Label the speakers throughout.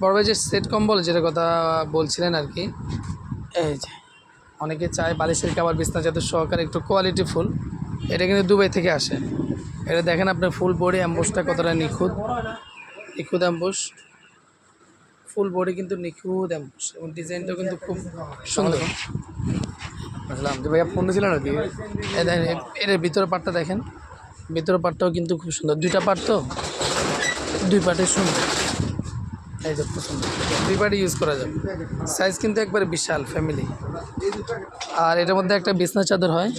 Speaker 1: বড় ভাই যে সেট কম্বল যেটা কথা বলছিলেন আর কি। এই যে। অনেকে চায় বালিশের কাবার বিছনা যাতে সহকারে একটু কোয়ালিটি ফুল। এটা কিন্তু দুবাই থেকে আসে। এটা দেখেন আপনার ফুল বডি অ্যাম্বুসটা কতটা নিখুঁত। নিখুঁত অ্যাম্বুস ফুল বডি কিন্তু নিখুঁত অ্যাম্বুস এবং ডিজাইনটাও কিন্তু খুব সুন্দর।
Speaker 2: বুঝলাম। যে ভাইয়া ফোন ছিল নাকি?
Speaker 1: দেখেন এর ভিতরের পার্টটা দেখেন। ভিতরের পার্টটাও কিন্তু খুব সুন্দর। দুইটা পার্ট তো? দুই পার্টে সুন্দর। এই যে খুব সুন্দর দুই পার্টে ইউজ করা যাবে সাইজ কিন্তু একবারে বিশাল ফ্যামিলি আর এটার মধ্যে একটা বিছনা চাদর হয়।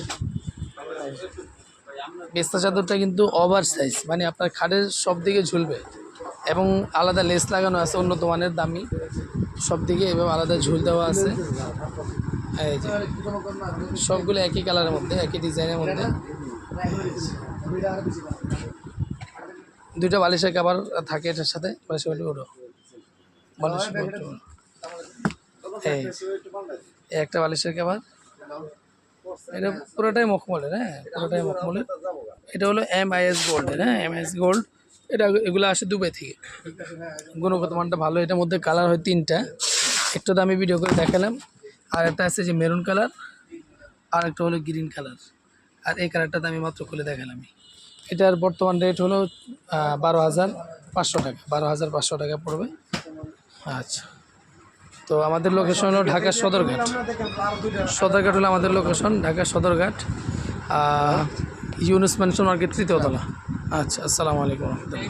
Speaker 1: বিছনা চাদরটা কিন্তু ওভার সাইজ মানে আপনার খাটের সব দিকে ঝুলবে এবং আলাদা লেস লাগানো আছে, উন্নত মানের, দামি। সব দিকে এভাবে আলাদা ঝুল দেওয়া আছে। এই যে, সবগুলো একই কালারের মধ্যে, একই ডিজাইনের মধ্যে। দুইটা বালিশের কাবার থাকে এটার সাথে, বালিশের বলি ওটো বালিশের বলি ওটো। এই একটা বালিশের কাবার এটা পুরোটাই মখমলের হ্যাঁ পুরোটাই মখমলের। এটা হলো এম আই এস গোল্ডের হ্যাঁ এম আই এস গোল্ড এটা এগুলো আসে দুবাই থেকে। গুণগত মানটা ভালো এটার মধ্যে কালার হয় তিনটা। একটু দামি ভিডিও করে দেখালাম। আর একটা আছে যে মেরুন কালার আর একটা হলো গ্রিন কালার। আর এই কালারটাতে আমি মাত্র খুলে দেখালাম এটার বর্তমান রেট হলো বারো হাজার পাঁচশো টাকা। বারো হাজার পাঁচশো টাকা পড়বে। আচ্ছা। তো আমাদের লোকেশন হলো ঢাকার সদরঘাট। সদরঘাট হলো আমাদের লোকেশন ঢাকার সদরঘাট। ইউনুস ম্যানশন মার্কেট তৃতীয়তলা আচ্ছা আসসালামু আলাইকুম রহমতুল্লাহ।